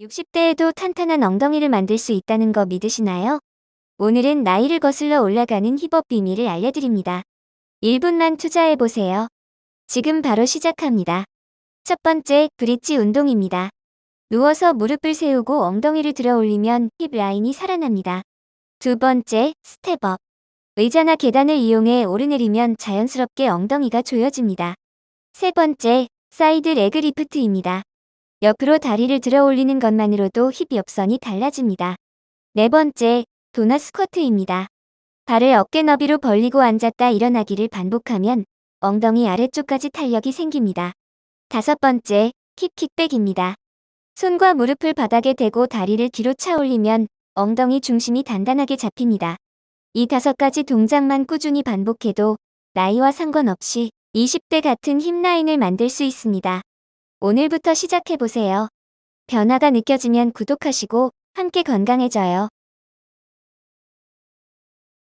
60대에도 탄탄한 엉덩이를 만들 수 있다는 거 믿으시나요? 오늘은 나이를 거슬러 올라가는 힙업 비밀을 알려드립니다. 1분만 투자해보세요. 지금 바로 시작합니다. 첫 번째, 브릿지 운동입니다. 누워서 무릎을 세우고 엉덩이를 들어 올리면 힙 라인이 살아납니다. 두 번째, 스텝업. 의자나 계단을 이용해 오르내리면 자연스럽게 엉덩이가 조여집니다. 세 번째, 사이드 레그 리프트입니다. 옆으로 다리를 들어 올리는 것만으로도 힙 옆선이 달라집니다. 네 번째, 도넛 스쿼트입니다. 발을 어깨 너비로 벌리고 앉았다 일어나기를 반복하면 엉덩이 아래쪽까지 탄력이 생깁니다. 다섯 번째, 힙 킥백입니다. 손과 무릎을 바닥에 대고 다리를 뒤로 차 올리면 엉덩이 중심이 단단하게 잡힙니다. 이 다섯 가지 동작만 꾸준히 반복해도 나이와 상관없이 20대 같은 힙 라인을 만들 수 있습니다. 오늘부터 시작해보세요. 변화가 느껴지면 구독하시고 함께 건강해져요.